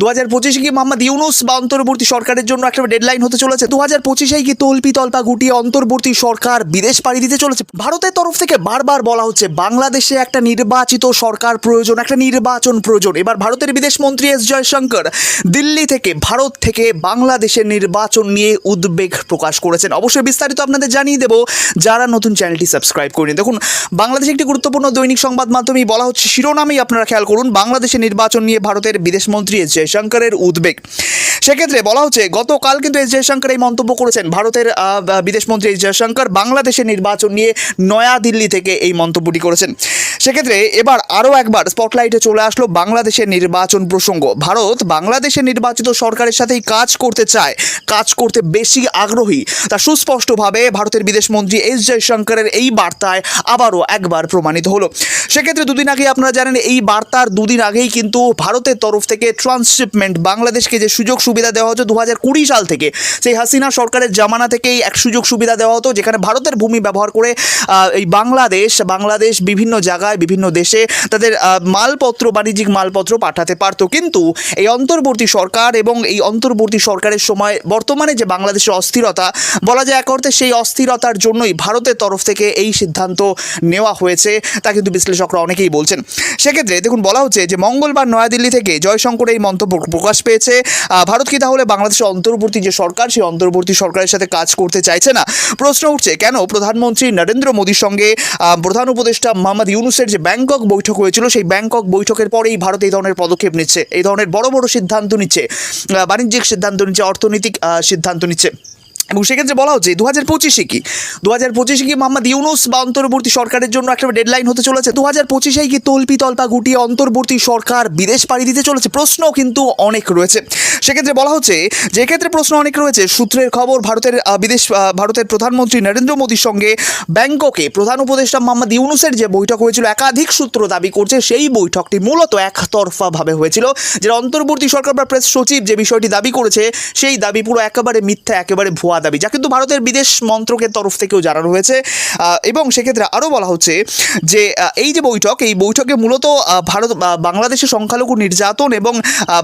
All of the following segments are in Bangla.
দু হাজার পঁচিশে কি মোহাম্মদ ইউনুস বা অন্তর্বর্তী সরকারের জন্য একটা ডেডলাইন হতে চলেছে? দু হাজার পঁচিশেই কি তল্পি তল্পা গুটিয়ে অন্তর্বর্তী সরকার বিদেশ পাড়ি দিতে চলেছে? ভারতের তরফ থেকে বারবার বলা হচ্ছে, বাংলাদেশে একটা নির্বাচিত সরকার প্রয়োজন, একটা নির্বাচন প্রয়োজন। এবার ভারতের বিদেশ মন্ত্রী এস জয়শঙ্কর দিল্লি থেকে ভারত থেকে বাংলাদেশের নির্বাচন নিয়ে উদ্বেগ প্রকাশ করেছেন। অবশ্যই বিস্তারিত আপনাদের জানিয়ে দেবো। যারা নতুন চ্যানেলটি সাবস্ক্রাইব করেনি, দেখুন, বাংলাদেশে একটি গুরুত্বপূর্ণ দৈনিক সংবাদ মাধ্যমেই বলা হচ্ছে, শিরোনামেই আপনারা খেয়াল করুন, বাংলাদেশের নির্বাচন নিয়ে ভারতের বিদেশমন্ত্রী এস জয়শঙ্করের উদ্বেগ। সেক্ষেত্রে বলা হচ্ছে, গতকাল কিন্তু এস জয়শঙ্কর এই মন্তব্য করেছেন। ভারতের বিদেশমন্ত্রী এস জয়শঙ্কর বাংলাদেশের নির্বাচন নিয়ে নয়াদিল্লি থেকে এই মন্তব্যটি করেছেন। সেক্ষেত্রে এবার আরও একবার স্পটলাইটে চলে আসলো বাংলাদেশের নির্বাচন প্রসঙ্গ। ভারত বাংলাদেশের নির্বাচিত সরকারের সাথেই কাজ করতে চায়, কাজ করতে বেশি আগ্রহী। তা সুস্পষ্টভাবে ভারতের বিদেশমন্ত্রী এস জয়শঙ্করের এই বার্তায় আবারও একবার প্রমাণিত হলো। সেক্ষেত্রে দুদিন আগে আপনারা জানেন, এই বার্তার দুদিন আগেই কিন্তু ভারতের তরফ থেকে ট্রান্সশিপমেন্ট বাংলাদেশকে যে সুযোগ সুবিধা দেওয়া হতো দু সাল থেকে, সেই হাসিনা সরকারের জামানা থেকেই এক সুযোগ সুবিধা দেওয়া হতো, যেখানে ভারতের ভূমি ব্যবহার করে এই বাংলাদেশ বাংলাদেশ বিভিন্ন জায়গায়, বিভিন্ন দেশে তাদের মালপত্র, বাণিজ্যিক মালপত্র পাঠাতে পারতো। কিন্তু এই অন্তর্বর্তী সরকার এবং এই অন্তর্বর্তী সরকারের সময় বর্তমানে যে বাংলাদেশের অস্থিরতা, বলা যায় এক অর্থে সেই অস্থিরতার জন্যই ভারতের তরফ থেকে এই সিদ্ধান্ত নেওয়া হয়েছে, তা কিন্তু বিশ্লেষকরা অনেকেই বলছেন। সেক্ষেত্রে দেখুন, বলা হচ্ছে যে মঙ্গলবার নয়াদিল্লি থেকে জয়শঙ্কর এই মন্তব্য প্রকাশ পেয়েছে। ভারত কি তাহলে বাংলাদেশের অন্তর্বর্তী যে সরকার, সেই অন্তর্বর্তী সরকারের সাথে কাজ করতে চাইছে না? প্রশ্ন উঠছে, কেন প্রধানমন্ত্রী নরেন্দ্র মোদীর সঙ্গে প্রধান উপদেষ্টা মোহাম্মদ ইউনুসের যে ব্যাংকক বৈঠক হয়েছিল, সেই ব্যাংকক বৈঠকের পরেই ভারত এই ধরনের পদক্ষেপ নিচ্ছে, এই ধরনের বড় বড় সিদ্ধান্ত নিচ্ছে বাণিজ্যিক সিদ্ধান্ত নিচ্ছে, অর্থনৈতিক সিদ্ধান্ত নিচ্ছে। এবং সেক্ষেত্রে বলা হচ্ছে দু হাজার পঁচিশে কি? দু হাজার পঁচিশে কি মোহাম্মদ ইউনুস বা অন্তর্বর্তী সরকারের জন্য একটা ডেডলাইন হতে চলেছে? দু হাজার পঁচিশেই কি তল্পি তল্পা গুটিয়ে অন্তর্বর্তী সরকার বিদেশ পাড়ি দিতে চলেছে? প্রশ্ন কিন্তু অনেক রয়েছে। সেক্ষেত্রে বলা হচ্ছে, যে ক্ষেত্রে প্রশ্ন অনেক রয়েছে, সূত্রের খবর ভারতের বিদেশ ভারতের প্রধানমন্ত্রী নরেন্দ্র মোদীর সঙ্গে ব্যাংককে প্রধান উপদেষ্টা মোহাম্মদ ইউনুসের যে বৈঠক হয়েছিল, একাধিক সূত্র দাবি করছে, সেই বৈঠকটি মূলত একতরফাভাবে হয়েছিল যে অন্তর্বর্তী সরকার বা প্রেস সচিব যে বিষয়টি দাবি করেছে, সেই দাবি পুরো একেবারে মিথ্যা, একেবারে ভুয়া দাবি, যা কিন্তু ভারতের বিদেশ মন্ত্রকের তরফ থেকেও জানানো হয়েছে। এবং সেক্ষেত্রে আরও বলা হচ্ছে যে এই যে বৈঠক, এই বৈঠকে মূলত ভারত বাংলাদেশের সংখ্যালঘু নির্যাতন এবং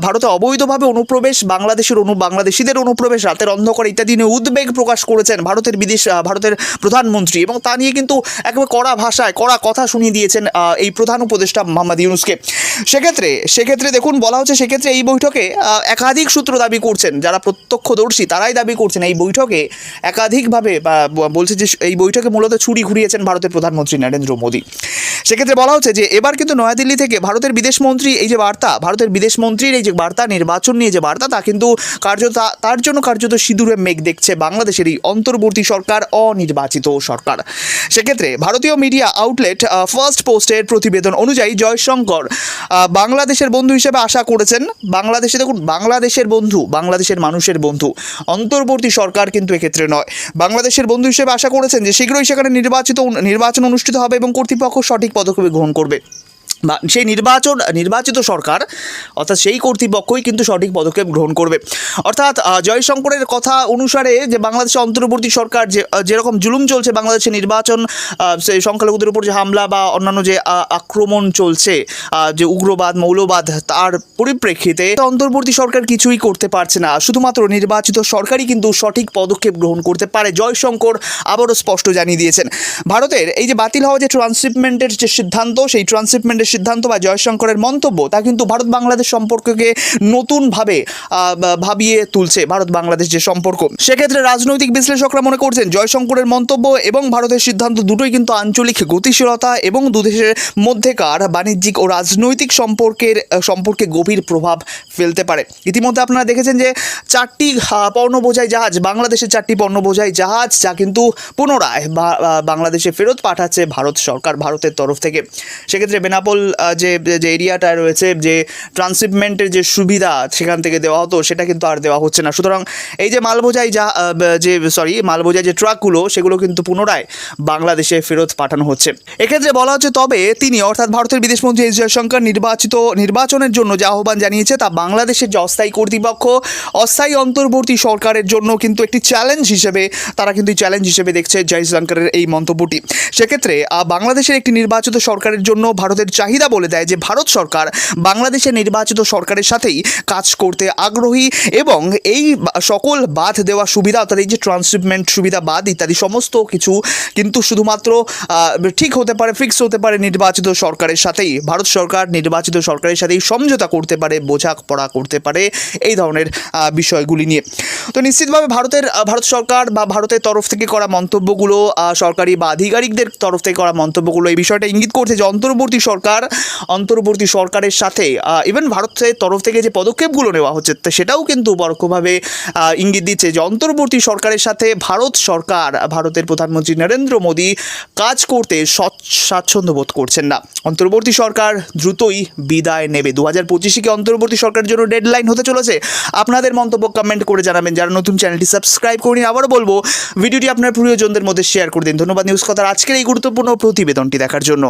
ভারতে অবৈধভাবে অনুপ্রবেশ, বাংলাদেশের অনু, বাংলাদেশিদের অনুপ্রবেশ, রাতের অন্ধকার ইত্যাদি নিয়ে উদ্বেগ প্রকাশ করেছেন ভারতের বিদেশ ভারতের প্রধানমন্ত্রী এবং তা নিয়ে কিন্তু একেবারে কড়া ভাষায়, কড়া কথা শুনিয়ে দিয়েছেন এই প্রধান উপদেষ্টা মোহাম্মদ ইউনুসকে। সেক্ষেত্রে সেক্ষেত্রে দেখুন, বলা হচ্ছে সেক্ষেত্রে এই বৈঠকে একাধিক সূত্র দাবি করছেন, যারা প্রত্যক্ষদর্শী তারাই দাবি করছেন এই বৈঠকে একাধিকভাবে, বা বলছে যে এই বৈঠকে মূলত ছুরি ঘুরিয়েছেন ভারতের প্রধানমন্ত্রী নরেন্দ্র মোদী। সেক্ষেত্রে বলা হচ্ছে যে এবার কিন্তু নয়াদিল্লি থেকে ভারতের বিদেশমন্ত্রী এই যে বার্তা, ভারতের বিদেশমন্ত্রীর এই যে বার্তা, নির্বাচন নিয়ে যে বার্তা, তা কিন্তু কার্যত, তার জন্য কার্যত সিঁদুরে মেঘ দেখছে বাংলাদেশের এই অন্তর্বর্তী সরকার, অনির্বাচিত সরকার। সেক্ষেত্রে ভারতীয় মিডিয়া আউটলেট ফার্স্ট পোস্টের প্রতিবেদন অনুযায়ী জয়শঙ্কর বাংলাদেশের বন্ধু হিসেবে আশা করেছেন। বাংলাদেশে দেখুন, বাংলাদেশের বন্ধু, বাংলাদেশের মানুষের বন্ধু, অন্তর্বর্তী সরকার কিন্তু এক্ষেত্রে নয়। বাংলাদেশের বন্ধু হিসেবে আশা করেছেন যে শীঘ্রই সেখানে নির্বাচিত, নির্বাচন অনুষ্ঠিত হবে এবং কর্তৃপক্ষ সঠিক পদক্ষেপ গ্রহণ করবে। বা সেই নির্বাচন, নির্বাচিত সরকার, অর্থাৎ সেই কর্তৃপক্ষই কিন্তু সঠিক পদক্ষেপ গ্রহণ করবে। অর্থাৎ জয়শঙ্করের কথা অনুসারে যে বাংলাদেশের অন্তর্বর্তী সরকার যে যেরকম জুলুম চলছে বাংলাদেশের নির্বাচন সেই সংখ্যালঘুদের উপর যে হামলা বা অন্যান্য যে আক্রমণ চলছে যে উগ্রবাদ, মৌলবাদ, তার পরিপ্রেক্ষিতে অন্তর্বর্তী সরকার কিছুই করতে পারছে না। শুধুমাত্র নির্বাচিত সরকারই কিন্তু সঠিক পদক্ষেপ গ্রহণ করতে পারে, জয়শঙ্কর আবারও স্পষ্ট জানিয়ে দিয়েছেন। ভারতের এই যে বাতিল হওয়া যে ট্রান্সশিপমেন্টের যে সিদ্ধান্ত, সেই ট্রান্সশিপমেন্টের সিদ্ধান্ত বা জয়শঙ্করের মন্তব্য, তা কিন্তু ভারত বাংলাদেশ সম্পর্ককে নতুনভাবে ভাবিয়ে তুলছে ভারত বাংলাদেশ যে সম্পর্ক। সেক্ষেত্রে রাজনৈতিক বিশ্লেষকরা মনে করছেন, জয়শঙ্করের মন্তব্য এবং ভারতের সিদ্ধান্ত দুটোই কিন্তু আঞ্চলিক গতিশীলতা এবং দুদেশের মধ্যেকার বাণিজ্যিক ও রাজনৈতিক সম্পর্কের সম্পর্কে গভীর প্রভাব ফেলতে পারে। ইতিমধ্যে আপনারা দেখেছেন যে চারটি পণ্য বোঝাই জাহাজ, বাংলাদেশের চারটি পণ্য বোঝাই জাহাজ, যা কিন্তু পুনরায় বাংলাদেশে ফেরত পাঠাচ্ছে ভারত সরকার ভারতের তরফ থেকে। সেক্ষেত্রে বেনাপোল যে যে এরিয়াটা রয়েছে, যে ট্রান্সশিপমেন্টের যে সুবিধা সেখান থেকে দেওয়া হতো, সেটা কিন্তু আর দেওয়া হচ্ছে না। সুতরাং এই যে মালবোঝাই যা যে সরি মালবোঝাই যে ট্রাকগুলো, সেগুলো কিন্তু পুনরায় বাংলাদেশে ফেরত পাঠানো হচ্ছে। এক্ষেত্রে বলা হচ্ছে, তবে তিনি, অর্থাৎ ভারতের বিদেশমন্ত্রী এস জয়শঙ্কর, নির্বাচিত, নির্বাচনের জন্য যে আহ্বান জানিয়েছে, তা বাংলাদেশের যে অস্থায়ী কর্তৃপক্ষ, অস্থায়ী অন্তর্বর্তী সরকারের জন্য কিন্তু একটি চ্যালেঞ্জ হিসেবে, তারা কিন্তু চ্যালেঞ্জ হিসেবে দেখছে জয়শঙ্করের এই মন্তব্যটি। সেক্ষেত্রে বাংলাদেশের একটি নির্বাচিত সরকারের জন্য ভারতের চাহিদা চাহিদা বলে দেয় যে ভারত সরকার বাংলাদেশে নির্বাচিত সরকারের সাথেই কাজ করতে আগ্রহী এবং এই সকল বাদ দেওয়া সুবিধা, অর্থাৎ এই যে ট্রান্সশিপমেন্ট সুবিধা, বাদ ইত্যাদি সমস্ত কিছু কিন্তু শুধুমাত্র ঠিক হতে পারে ফিক্স হতে পারে নির্বাচিত সরকারের সাথেই। ভারত সরকার নির্বাচিত সরকারের সাথেই সমঝোতা করতে পারে বোঝাপড়া করতে পারে এই ধরনের বিষয়গুলি নিয়ে। তো নিশ্চিতভাবে ভারতের ভারত সরকার বা ভারতের তরফ থেকে করা মন্তব্যগুলো সরকারি বা আধিকারিকদের তরফ থেকে করা মন্তব্যগুলো এই বিষয়টা ইঙ্গিত করছে যে অন্তর্বর্তী সরকার অন্তর্বর্তী সরকারের সাথে ইভেন ভারতের তরফ থেকে যে পদক্ষেপগুলো নেওয়া হচ্ছে সেটাও কিন্তু পরোক্ষভাবে ইঙ্গিত দিচ্ছে যে অন্তর্বর্তী সরকারের সাথে ভারত সরকার, ভারতের প্রধানমন্ত্রী নরেন্দ্র মোদী কাজ করতে স্বাচ্ছন্দ্য বোধ করছেন না। অন্তর্বর্তী সরকার দ্রুতই বিদায় নেবে। দু হাজার পঁচিশে কি অন্তর্বর্তী সরকারের জন্য ডেডলাইন হতে চলেছে? আপনাদের মন্তব্য কমেন্ট করে জানাবেন। যারা নতুন চ্যানেলটি সাবস্ক্রাইব করিনি আবারও বলব, ভিডিওটি আপনার প্রিয়জনদের মধ্যে শেয়ার করে দিন। ধন্যবাদ নিউজ কথার আজকের এই গুরুত্বপূর্ণ প্রতিবেদনটি দেখার জন্য।